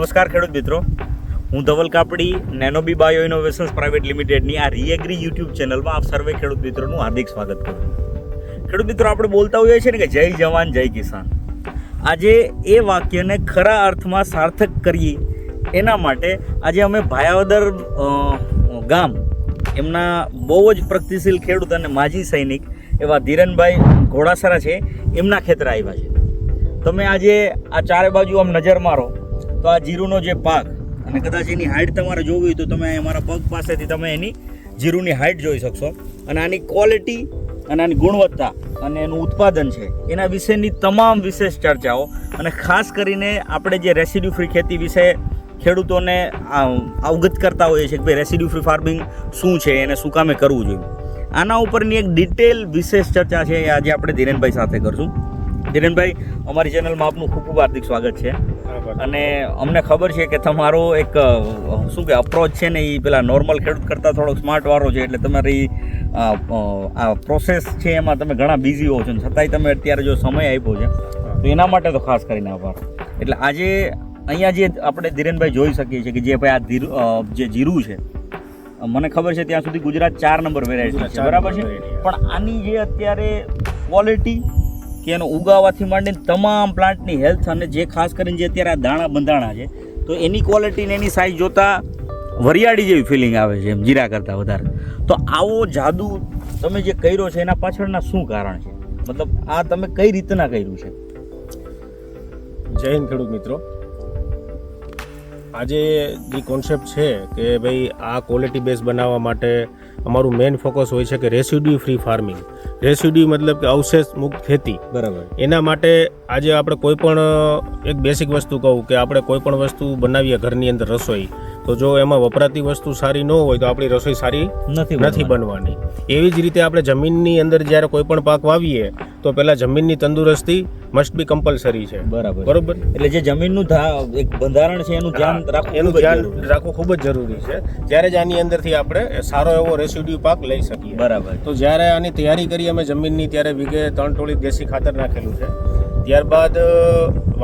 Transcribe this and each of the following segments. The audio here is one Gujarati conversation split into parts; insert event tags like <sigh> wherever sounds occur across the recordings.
નમસ્કાર ખેડૂત મિત્રો. હું Dhaval Kapadi Nanobi bio innovations private લિમિટેડની આ રીએગ્રી યુટ્યુબ ચેનલમાં આપ સર્વે ખેડૂત મિત્રોનું હાર્દિક સ્વાગત કરું ખેડૂત મિત્રો, આપણે બોલતા હોઈએ છીએ ને કે જય જવાન, જય કિસાન. આજે એ વાક્યને ખરા અર્થમાં સાર્થક કરીએ એના માટે આજે અમે ભાયાવદર ગામ, એમના બહુ જ પ્રગતિશીલ ખેડૂત અને માજી સૈનિક એવા ધીરનભાઈ ઘોડાસરા છે, એમના ખેતરે આવ્યા છે. તમે આજે આ ચારે બાજુ આમ નજર મારો. તો આ જીરુનો જે પાક, અને કદાચ એની હાઇટ તમારે જોવી હોય તો તમે અમારા પગ પાસેથી તમે એની જીરુની હાઇટ જોઈ શકશો. અને આની ક્વોલિટી અને આની ગુણવત્તા અને એનું ઉત્પાદન છે, એના વિશેની તમામ વિશેષ ચર્ચાઓ. અને ખાસ કરીને આપણે જે રેસિડ્યુ ફ્રી ખેતી વિશે ખેડૂતોને અવગત કરતા હોઈએ છીએ કે ભાઈ રેસિડ્યુ ફ્રી ફાર્મિંગ શું છે એને શું કામે કરવું જોઈએ. આના ઉપરની એક ડિટેલ વિશેષ ચર્ચા છે એ આજે આપણે ધીરેનભાઈ સાથે કરશું. ધીરેનભાઈ, અમારી ચેનલમાં આપનું ખૂબ ખૂબ હાર્દિક સ્વાગત છે. અને અમને ખબર છે કે તમારો એક શું કે અપ્રોચ છે ને એ પેલા નોર્મલ ખેડૂત કરતાં થોડોક સ્માર્ટ વાળો છે એટલે તમારી આ પ્રોસેસ છે એમાં તમે ઘણા બિઝી હો છો ને છતાંય તમે અત્યારે જો સમય આપ્યો છે તો એના માટે તો ખાસ કરીને આભાર. એટલે આજે અહીંયા જે આપણે ધીરેનભાઈ જોઈ શકીએ છીએ કે જે ભાઈ આ ધીરુ જે જીરું છે મને ખબર છે ત્યાં સુધી ગુજરાત ચાર નંબર વેરાયટી છે બરાબર છે? પણ આની જે અત્યારે ક્વોલિટી કે એનો ઉગાવાથી માંડીને તમામ પ્લાન્ટની હેલ્થ અને જે ખાસ કરીને જે અત્યારે આ દાણા બંધાણા છે, તો એની ક્વોલિટીને એની સાઇઝ જોતાં વરિયાળી જેવી ફિલિંગ આવે છે એમ, જીરા કરતાં વધારે. તો આવો જાદુ તમે જે કર્યો છે, એના પાછળના શું કારણ છે? મતલબ આ તમે કઈ રીતના કર્યું છે? જય હિન્દ ખેડૂત મિત્રો. આજે જે કોન્સેપ્ટ છે કે ભાઈ આ ક્વોલિટી બેઝ બનાવવા માટે અમારું મેઇન ફોકસ હોય છે કે રેસિડ્યુ ફ્રી ફાર્મિંગ રેસિડ્યુ મતલબ કે અવશેષ મુક્ત ખેતી. બરાબર. એના માટે આજે આપણે કોઈ પણ એક બેસિક વસ્તુ કહું કે આપણે કોઈ પણ વસ્તુ બનાવીએ ઘરની અંદર રસોઈ તો જો એમાં વપરાતી વસ્તુ સારી ન હોય તો આપણી રસોઈ સારી નથી નથી બનવાની. એવી જ રીતે આપણે જમીનની અંદર જ્યારે કોઈ પણ પાક વાવીએ તો પહેલાં જમીનની તંદુરસ્તી મસ્ટ બી કમ્પલસરી છે. બરાબર. બરોબર? એટલે જે જમીનનું એક બંધારણ છે એનું ધ્યાન રાખવું એનું ધ્યાન રાખવું ખૂબ જ જરૂરી છે. ત્યારે જ આની અંદરથી આપણે સારો એવો રેસિડ્યુ પાક લઈ શકીએ. બરાબર. તો જ્યારે આની તૈયારી કરી અમે જમીનની ત્યારે વીઘે ત્રણ ટોળી દેશી ખાતર નાખેલું છે. ત્યારબાદ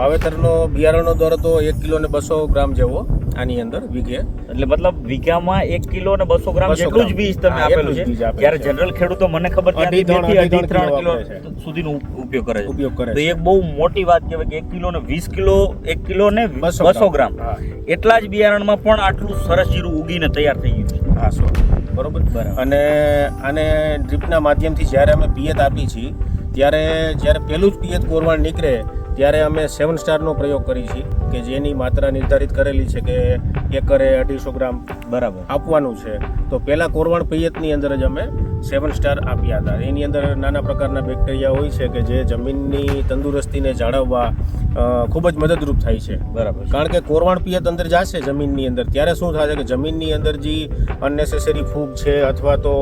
વાવેતરનો બિયારણનો દર તો એક કિલો ને બસો ગ્રામ જેવો. આની અંદર વીઘે. એટલે મતલબ વીઘામાં એક કિલો અને બસો ગ્રામ જેટલું જ બીજ તમે આપેલું છે. જ્યારે જનરલ ખેડૂતો મને ખબર ત્યાંથી ત્રણ, બેથી અઢી ત્રણ કિલો સુધીનો ઉપયોગ કરે છે. ઉપયોગ કરે તો એક બહુ મોટી વાત કહેવાય કે એક કિલો ને વીસ કિલો એક કિલો ને 200 બસો ગ્રામ. એટલા જ બિયારણમાં પણ આટલું સરસ જીરું ઉગીને તૈયાર થઈ ગયું છે. હા સો. બરોબર? બરાબર. અને આને ડ્રીપના માધ્યમથી જ્યારે અમે પિયત આપી છીએ ત્યારે જ્યારે પહેલું જ પિયત કોરવાણ નીકળે ત્યારે અમે સેવન સ્ટારનો પ્રયોગ કરી છીએ કે જેની માત્રા નિર્ધારિત કરેલી છે કે એકરે અઢીસો ગ્રામ બરાબર. આપવાનું છે. તો પહેલાં કોરવાણ પિયતની અંદર જ અમે સેવન સ્ટાર આપ્યા હતા. એની અંદર નાના પ્રકારના બેક્ટેરિયા હોય છે કે જે જમીનની તંદુરસ્તીને જાળવવા ખૂબ જ મદદરૂપ થાય છે. બરાબર કારણ કે કોરવાણ પિયત અંદર જશે જમીનની અંદર. ત્યારે શું થાય છે કે જમીનની અંદર જે અનનેસેસરી ફૂગ છે અથવા તો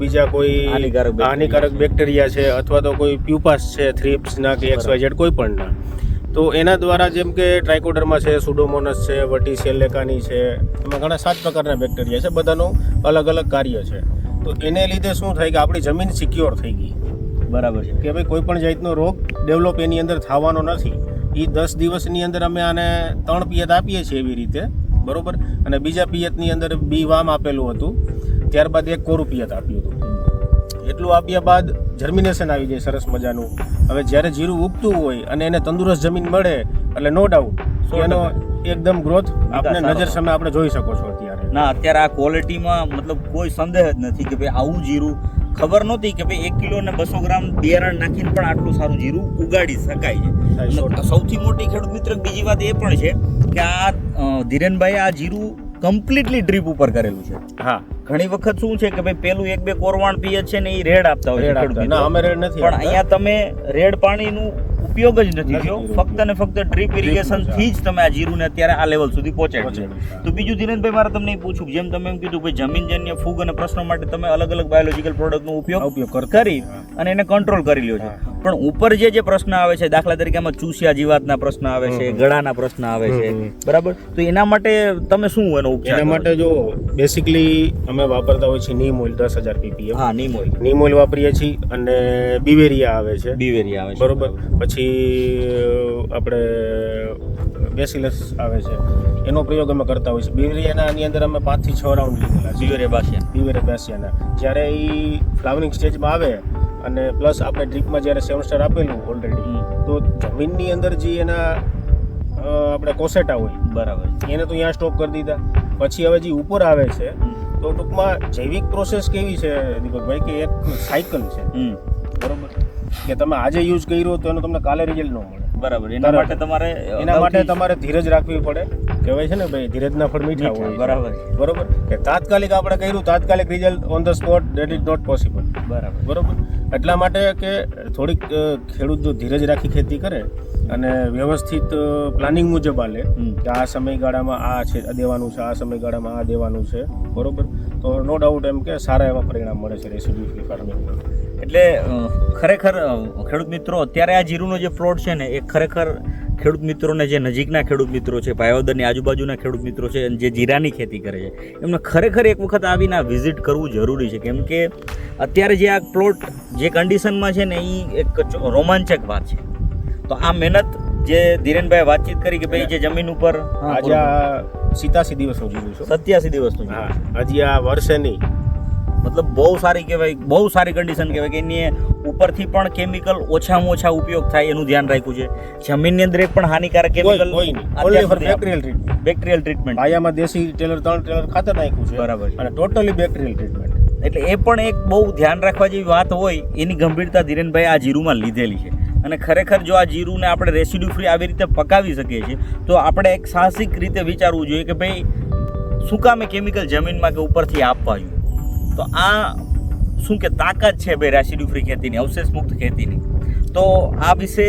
બીજા કોઈ હાનિકારક બેક્ટેરિયા છે. અથવા તો કોઈ પ્યુપાસ છે થ્રીપ્સના કે એક્સ વાય ઝેડ કોઈ પણ ના. તો એના દ્વારા જેમ કે ટ્રાઇકોડર્મા છે સુડોમોનસ છે વટી સેલેકાની છે એમાં ઘણા સાત પ્રકારના બેક્ટેરિયા છે. બધાનું અલગ અલગ કાર્ય છે. તો એને લીધે શું થાય કે આપણી જમીન સિક્યોર થઈ ગઈ. બરાબર છે. કે ભાઈ કોઈ પણ જાતનો રોગ ડેવલપ એની અંદર થવાનો નથી. એ દસ દિવસની અંદર અમે આને ત્રણ પિયત આપીએ છીએ એવી રીતે. બરાબર? અને બીજા પિયતની અંદર બી વામ આપેલું હતું. ત્યારબાદ એક કોરું પિયત આપ્યું હતું. એટલું આપ્યા બાદ જર્મિનેશન આવી જાય સરસ મજાનું. હવે જ્યારે જીરું ઉગતું હોય અને એને તંદુરસ્ત જમીન મળે એટલે નો ડાઉટ સો એનો એકદમ ગ્રોથ આપણે નજર સામે આપણે જોઈ શકો છો ના અત્યારે આ ક્વોલિટીમાં મતલબ કોઈ સંદેહ જ નથી કે ભાઈ આવું જીરું ખબર નહોતી કે ભાઈ એક કિલો ને બસો ગ્રામ બિયારણ નાખીને પણ આટલું સારું જીરું ઉગાડી શકાય છે. સૌથી મોટી ખેડૂત મિત્ર બીજી વાત એ પણ છે કે આ ધીરેનભાઈ આ જીરું કમ્પ્લીટલી ડ્રીપ ઉપર કરેલું છે. હા. ઘણી વખત શું છે કે ભાઈ પેલું એક બે કોરવાણ પીએ છે ને એ રેડ આપતા હોય છે. અમે રેડ નથી પણ અહીંયા તમે રેડ પાણીનું ઉપયોગ જ નથી થયો. ફક્ત ને ફક્ત ડ્રીપ ઇરિગેશનથી જ તમે આ જીરુને અત્યારે આ લેવલ સુધી પહોંચાડ્યું છે. તો બીજું દિનેશભાઈ મારે તમને પૂછું જેમ તમે એમ કીધું ભાઈ જમીનજન્ય ફૂગ અને પ્રશ્નો માટે તમે અલગ અલગ બાયોલોજીકલ પ્રોડક્ટનો ઉપયોગ ઉપયોગ કરી અને એને કંટ્રોલ કરી લ્યો છે. પણ ઉપર જે જે પ્રશ્ન આવે છે દાખલા તરીકે આમાં ચૂસિયા જીવાતના પ્રશ્ન આવે છે ગળાના પ્રશ્ન આવે છે બરાબર? તો એના માટે તમે શું એનો ઉપચાર એના માટે જો બેસિકલી અમે વાપરતા હોય છે નીમ ઓઇલ દસ હજાર પીપીએમ. હા નીમ ઓઇલ. નીમ ઓઇલ વાપરીએ છીએ અને બિવેરિયા આવે છે. બીવેરી આવે છે બરોબર. પછી આપણે બેસિલસ આવે છે. એનો પ્રયોગ અમે કરતા હોઈએ છીએ. બિવેરિયાની અંદર અમે પાંચથી છ રાઉન્ડ લીધેલા છે. બાસિયા. બિવેરે બાસિયાના. જ્યારે એ ફ્લાવરિંગ સ્ટેજમાં આવે અને પ્લસ આપણે ડ્રીપમાં જ્યારે સેવન સ્ટાર આપેલું ઓલરેડી તો જમીનની અંદર જે એના આપણે કોસેટા હોય બરાબર. એને તો અહીંયા સ્ટોપ કરી દીધા. પછી હવે જે ઉપર આવે છે તો ટૂંકમાં જૈવિક પ્રોસેસ કેવી છે દીપકભાઈ કે એક સાયકલ છે? બરોબર. કે તમે આજે યુઝ કર્યો તો એનો તમને કાલે રિઝલ્ટ ન મળે. બરાબર. એના માટે તમારે એના માટે તમારે ધીરજ રાખવી પડે. કહેવાય છે ને ભાઈ ધીરજના ફળ મીઠા હોય. બરાબર. બરાબર? કે તાત્કાલિક આપણે કર્યું તાત્કાલિક result on the spot that is not possible બરાબર. બરાબર? એટલા માટે કે થોડીક ખેડૂત જો ધીરજ રાખી ખેતી કરે અને વ્યવસ્થિત પ્લાનિંગ મુજબ આલે. કે આ સમયગાળામાં આ છે દેવાનું છે આ સમયગાળામાં આ દેવાનું છે બરોબર? તો નો ડાઉટ એમ કે સારા એવા પરિણામ મળે છે રેસિડ્યુ ફ્રી ફાર્મિંગ એટલે ખરેખર ખેડૂત મિત્રો અત્યારે આ જીરુનો જે પ્લોટ છે ને એ ખરેખર ખેડૂત મિત્રોને જે નજીકના ખેડૂત મિત્રો છે ભાયોદરની આજુબાજુના ખેડૂત મિત્રો છે જે જીરાની ખેતી કરે છે એમને ખરેખર એક વખત આવીને આ વિઝિટ કરવું જરૂરી છે. કેમ કે અત્યારે જે આ પ્લોટ જે કન્ડિશનમાં છે ને એ એક રોમાંચક વાત છે. તો આ મહેનત જે ધીરેનભાઈ વાતચીત કરી કે ભાઈ જે જમીન ઉપર આજે આ સિતાસી દિવસનું જોયું છું. સત્યાસી દિવસનું હજી આ વર્ષે નહીં. મતલબ બહુ સારી કહેવાય બહુ સારી કન્ડિશન કહેવાય કે એની ઉપરથી પણ કેમિકલ ઓછામાં ઓછા ઉપયોગ થાય એનું ધ્યાન રાખ્યું છે. જમીનની અંદર એક પણ હાનિકારક chemical bacterial treatment bacterial treatment આયામાં દેશી ટેલર ત્રણ ટેલર ખાતર નાખ્યું છે. બરાબર અને ટોટલી બેક્ટેરિયલ ટ્રીટમેન્ટ એટલે એ પણ એક બહુ ધ્યાન રાખવા જેવી વાત હોય એની ગંભીરતા ધીરેનભાઈ આ જીરુમાં લીધેલી છે. અને ખરેખર જો આ જીરુને આપણે રેસિડ્યુ ફ્રી આવી રીતે પકાવી શકીએ છીએ, તો આપણે એક સાહસિક રીતે વિચારવું જોઈએ કે ભાઈ, શું કામે કેમિકલ જમીનમાં કે ઉપરથી આપવા તો આ શું કે તાકાત છે ભાઈ રેસિડ્યુ ફ્રી ખેતીની, અવશેષ મુક્ત ખેતીની? તો આ વિશે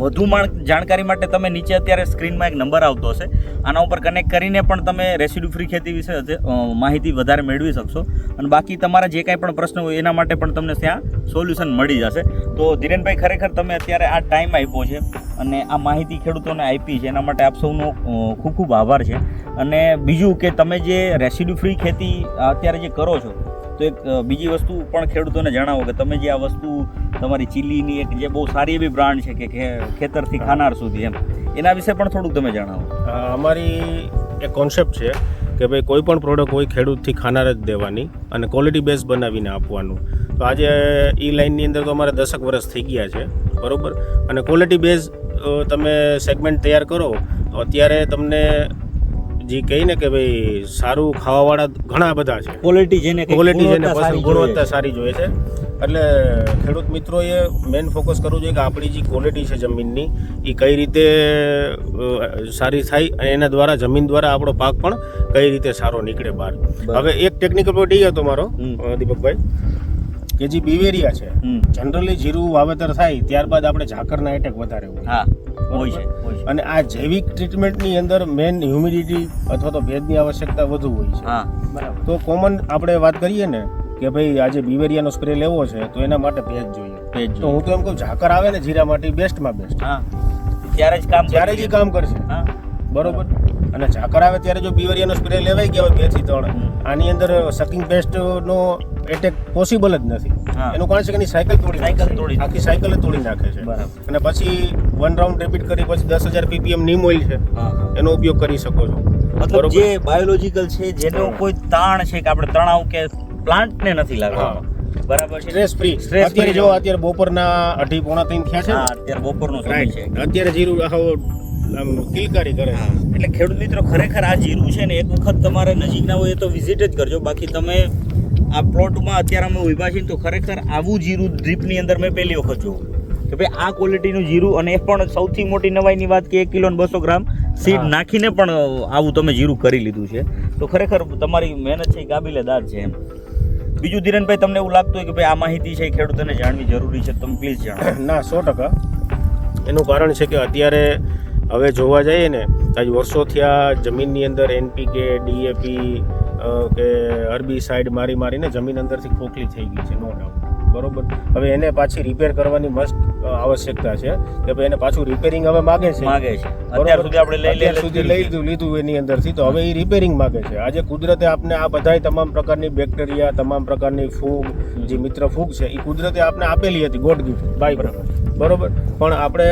વધુ જાણકારી માટે તમે નીચે અત્યારે સ્ક્રીનમાં એક નંબર આવતો હશે. આના ઉપર કનેક્ટ કરીને પણ તમે રેસિડ્યુ ફ્રી ખેતી વિશે માહિતી વધારે મેળવી શકશો. અને બાકી તમારા જે કાંઈ પણ પ્રશ્ન હોય એના માટે પણ તમને ત્યાં સોલ્યુશન મળી જશે. તો ધીરેનભાઈ, ખરેખર તમે અત્યારે આ ટાઈમ આપ્યો છે અને આ માહિતી ખેડૂતોને આપી છે, એના માટે આપ સૌનો ખૂબ ખૂબ આભાર છે. અને બીજું કે તમે જે રેસિડ્યુ ફ્રી ખેતી અત્યારે જે કરો છો તો એક બીજી વસ્તુ પણ ખેડૂતોને જણાવો કે તમે જે આ વસ્તુ, તમારી ચીલીની એક જે બહુ સારી એવી બ્રાન્ડ છે કે ખેતરથી ખાનાર સુધી એમ, એના વિશે પણ થોડુંક તમે જણાવો. અમારી એક કોન્સેપ્ટ છે કે ભાઈ કોઈ પણ પ્રોડક્ટ હોય ખેડૂતથી ખાનાર જ દેવાની અને ક્વોલિટી બેઝ બનાવીને આપવાનું. તો આજે એ લાઇનની અંદર તો અમારે દસક વર્ષ થઈ ગયા છે, બરાબર? અને ક્વોલિટી બેઝ તમે સેગમેન્ટ તૈયાર કરો અત્યારે તમને જે કહીને કે ભાઈ સારું ખાવાવાળા ઘણા બધા છે. ક્વોલિટી જેને ક્વોલિટી જેને ગુણવત્તા સારી પસંદ ગુણવત્તા જોઈએ. સારી જોઈએ છે. એટલે ખેડૂત મિત્રોએ મેઇન ફોકસ કરવું જોઈએ કે આપણી જે ક્વોલિટી છે જમીનની એ કઈ રીતે સારી થાય અને એના દ્વારા જમીન દ્વારા આપણો પાક પણ કઈ રીતે સારો નીકળે બહાર. હવે એક ટેકનિકલ પોઈન્ટ એ હતો મારો દીપકભાઈ કે જે બિવેરિયા છે જનરલી જીરું વાવેતર થાય ત્યારબાદ આપણે ઝાકરના એટેક વધારે હોય. હા. હોય છે. અને આ જૈવિક ટ્રીટમેન્ટની અંદર મેન હ્યુમિડિટી અથવા તો ભેજની આવશ્યકતા વધુ હોય છે. હા. બરાબર. તો કોમન આપણે વાત કરીએ ને કે ભાઈ આજે બિવેરિયાનો સ્પ્રે લેવો છે તો એના માટે ભેજ જોઈએ. ભેજ તો હું તો એમ કહું ઝાકર આવે ને જીરા માટે બેસ્ટમાં બેસ્ટ. હા. ત્યારે જ કામ ત્યારે જ કામ કરશે. હા. બરોબર? અને ઝાકર આવે ત્યારે જો બિવેરિયાનો સ્પ્રે લેવાઈ ગયા હોય બેથી ત્રણ આની અંદર સકિંગ પેસ્ટનો એટેક પોસિબલ જ નથી. એનું કારણ છે કે એની સાયકલ તોડી સાયકલ નાખે. તોડી આખી સાયકલ જ તોડી નાખે છે. બરાબર. અને પછી વન રાઉન્ડ રેપિડ કરી પછી દસ હજાર પીપીએમ નીમ ઓઇલ છે. એનો ઉપયોગ કરી શકો છો. મતલબ જે બાયોલોજીકલ છે જેનો કોઈ તાણ છે કે આપણે તણાવ કે પ્લાન્ટને નથી લાગતો. બરાબર છે? સ્ટ્રેસ ફ્રી સ્ટ્રેસ અત્યારે જો અત્યારે બપોરના અઢી પોણા ત્રણ થયા છે અત્યારે બપોરનો સમય છે. અત્યારે જીરું આમ કિલકારી કરે એટલે ખેડૂત મિત્રો ખરેખર આ જીરું છે ને એક વખત તમારે નજીકના હોય તો વિઝિટ જ કરજો. બાકી તમે આ પ્લોટમાં અત્યારે અમે ઊભા છીએ તો ખરેખર આવું જીરું ડ્રીપની અંદર મેં પહેલી વખત જોયું. કે ભાઈ આ ક્વોલિટીનું જીરું અને એ પણ સૌથી મોટી નવાઈની વાત કે એક કિલો બસો ગ્રામ સીડ નાખીને પણ આવું તમે જીરું કરી લીધું છે. તો ખરેખર તમારી મહેનત છે એ કાબિલેદાર છે એમ. બીજું ધીરેનભાઈ તમને એવું લાગતું હોય કે ભાઈ આ માહિતી છે એ ખેડૂતોને જાણવી જરૂરી છે તમે પ્લીઝ જાણો <coughs> ના સો ટકા. એનું કારણ છે કે અત્યારે હવે જોવા જઈએ ને આજ વર્ષોથી આ જમીનની અંદર એનપીકે ડીએપી કે અરબી સાઈડ મારી મારીને જમીન અંદરથી ખોખલી થઈ ગઈ છે નો ડાઉટ બરોબર? હવે એને પાછી રિપેર કરવાની મસ્ત આવશ્યકતા છે. કે ભાઈ એને પાછું રિપેરિંગ હવે માગે છે. માગે છે. અત્યાર સુધી આપણે લઈ લઈ સુધી લઈ લીધું લીધું એની અંદરથી. તો હવે એ રિપેરિંગ માગે છે. આજે કુદરતે આપને આ બધાય તમામ પ્રકારની બેક્ટેરિયા તમામ પ્રકારની ફૂગ જે મિત્ર ફૂગ છે એ કુદરતે આપને આપેલી હતી ગોડ ગિફ્ટ બાય બરાબર. બરોબર? પણ આપણે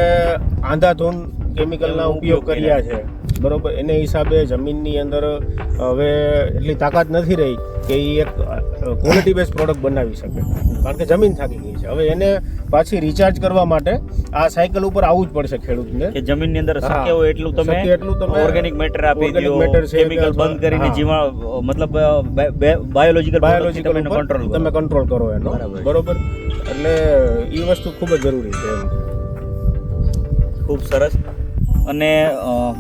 આંધાધૂન કેમિકલના ઉપયોગ કર્યા છે. બરોબર? એને હિસાબે જમીનની અંદર હવે એટલી તાકાત નથી રહી કે એ એક ક્વોલિટી બેઝ પ્રોડક્ટ બનાવી શકે. કારણ કે જમીન થાકી ગઈ છે. હવે એને પાછી રિચાર્જ કરવા માટે આ સાયકલ ઉપર આવવું જ પડશે ખેડૂતને. કે જમીનની અંદર. શક્ય હોય એટલું તમે એટલું તમે ઓર્ગેનિક મેટર આપી દો કેમિકલ બંધ કરીને જીવા મતલબ બાયોલોજીકલ બાયોલોજીકલ તમે કંટ્રોલ તમે કંટ્રોલ કરો એનો. બરાબર. બરોબર? એટલે એ વસ્તુ ખૂબ જ જરૂરી છે ખૂબ સરસ. અને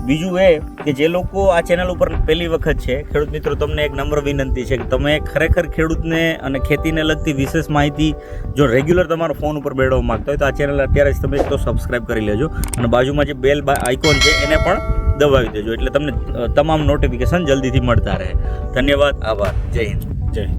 બીજું એ કે જે લોકો આ ચેનલ ઉપર પહેલી વખત છે, ખેડૂત મિત્રો, તમને એક નમ્ર વિનંતી છે કે તમે ખરેખર ખેડૂતને અને ખેતીને લગતી વિશેષ માહિતી જો રેગ્યુલર તમારો ફોન ઉપર મેળવવા માગતા હોય તો આ ચેનલ અત્યારે જ તમે તો સબસ્ક્રાઇબ કરી લેજો અને બાજુમાં જે બેલ આઇકોન છે એને પણ દબાવી દેજો એટલે તમને તમામ નોટિફિકેશન જલ્દીથી મળતા રહે. ધન્યવાદ, આભાર. જય હિન્દ. જય.